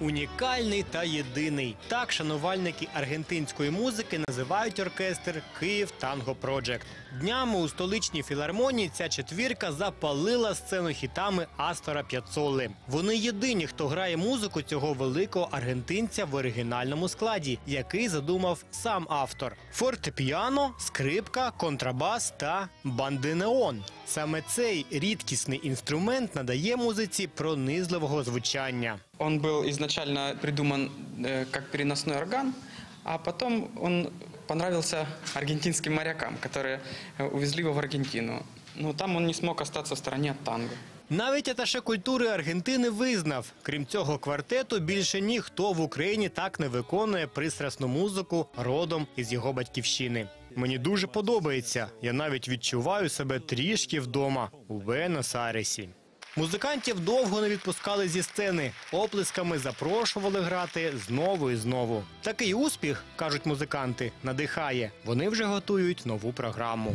Унікальний та єдиний. Так шанувальники аргентинської музики називають оркестр Київ Танго Проджект. Днями у столичній філармонії ця четвірка запалила сцену хітами Астора П'яцоли. Вони єдині, хто грає музику цього великого аргентинця в оригінальному складі, який задумав сам автор: фортепіано, скрипка, контрабас та бандинеон. Саме цей рідкісний інструмент надає музиці пронизливого звучання. Он был изначально придуман э, как переносной орган, а потом он понравился аргентинским морякам, которые э, увезли его в Аргентину. Но там он не смог остаться в стороне от танго. Навіть аташе культури Аргентини визнав, крім цього квартету, більше ніхто в Україні так не виконує пристрасну музику родом із його батьківщини. Мені дуже подобається. Я навіть відчуваю себе трішки вдома у Буенос-Айресі. Музикантів довго не відпускали зі сцени, оплесками запрошували грати знову і знову. Такий успіх, кажуть музиканти, надихає. Вони вже готують нову програму.